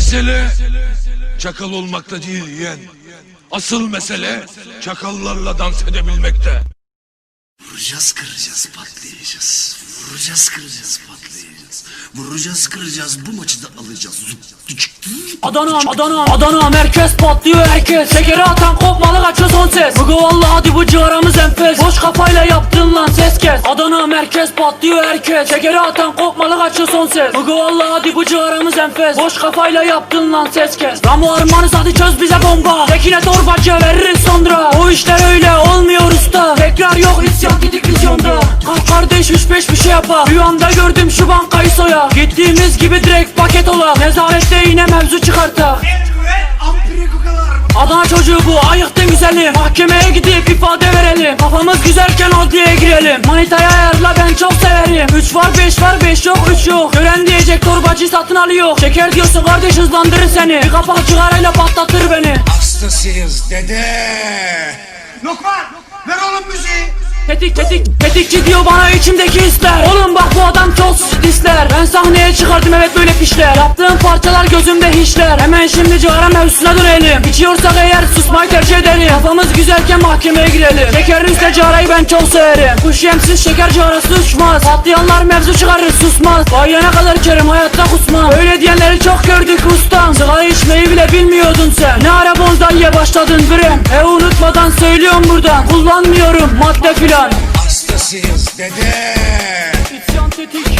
Mesele çakal olmakta değil yeğen. Asıl mesele çakallarla dans edebilmekte. Vuracağız kıracağız patlayacağız. Vuracağız kıracağız patlayacağız. Vuracağız kıracağız bu maçı da alacağız. Adana, Adana, Adana merkez patlıyor herkes Şekeri atan kopmalı kaçıyor son ses Bugü valla hadi bu ciğaramız enfes Boş kafayla yaptın lan ses kes Adana merkez patlıyor herkes Şekeri atan kopmalı kaçıyor son ses. Bugü valla hadi bu ciğaramız enfes. Boş kafayla yaptın lan ses kes. Ramo armanız hadi çöz bize bomba. Tekine torbacı veririz sonra. O işler öyle olmuyor usta. Tekrar yok isyan gidik vizyonda. Kalk kardeş üç beş bir şey yapar. Rüyamda gördüm şu bankayı soya. Gittiğimiz gibi direkt paket ola. Nezarette yine mevzu çıkarta. Adana çocuğu bu ayıktın güzelim Mahkemeye gidip ifade verelim. Kafamız güzelken adliyeye girelim. Manitaya ayarla ben 3 var 5 var 5 yok 3 yok. Gören diyecek torbacı satın alıyor. Şeker diyorsun kardeş hızlandırır seni. Bir kapak cigarayla patlatır beni. Hastasıyız dede. Lokman ver oğlum müziği. Tetik tetik tetikçi diyor bana içimdeki hisler. Oğlum bak bu adam çok disler sahneye çıkardım evet böyle fişler Yaptığım parçalar gözümde hiçler. Hemen şimdi cigara mevzusuna dönelim. İçiyorsak eğer susmayı tercih ederim Kafamız güzelken mahkemeye girelim. Şeker üstte cigarayı ben çok severim. Kuş yemsiz şeker cigarası uçmaz. Patlayanlar mevzu çıkarır susmaz. Bayana kadar içerim hayatta kusmam. Öyle diyenleri çok gördük ustam. Sigara içmeyi bile bilmiyordun sen. Ne ara bonzaiye başladın bre? E unutmadan söylüyorum buradan. Kullanmıyorum madde filan. Hastasıyız dede. İsyan tetik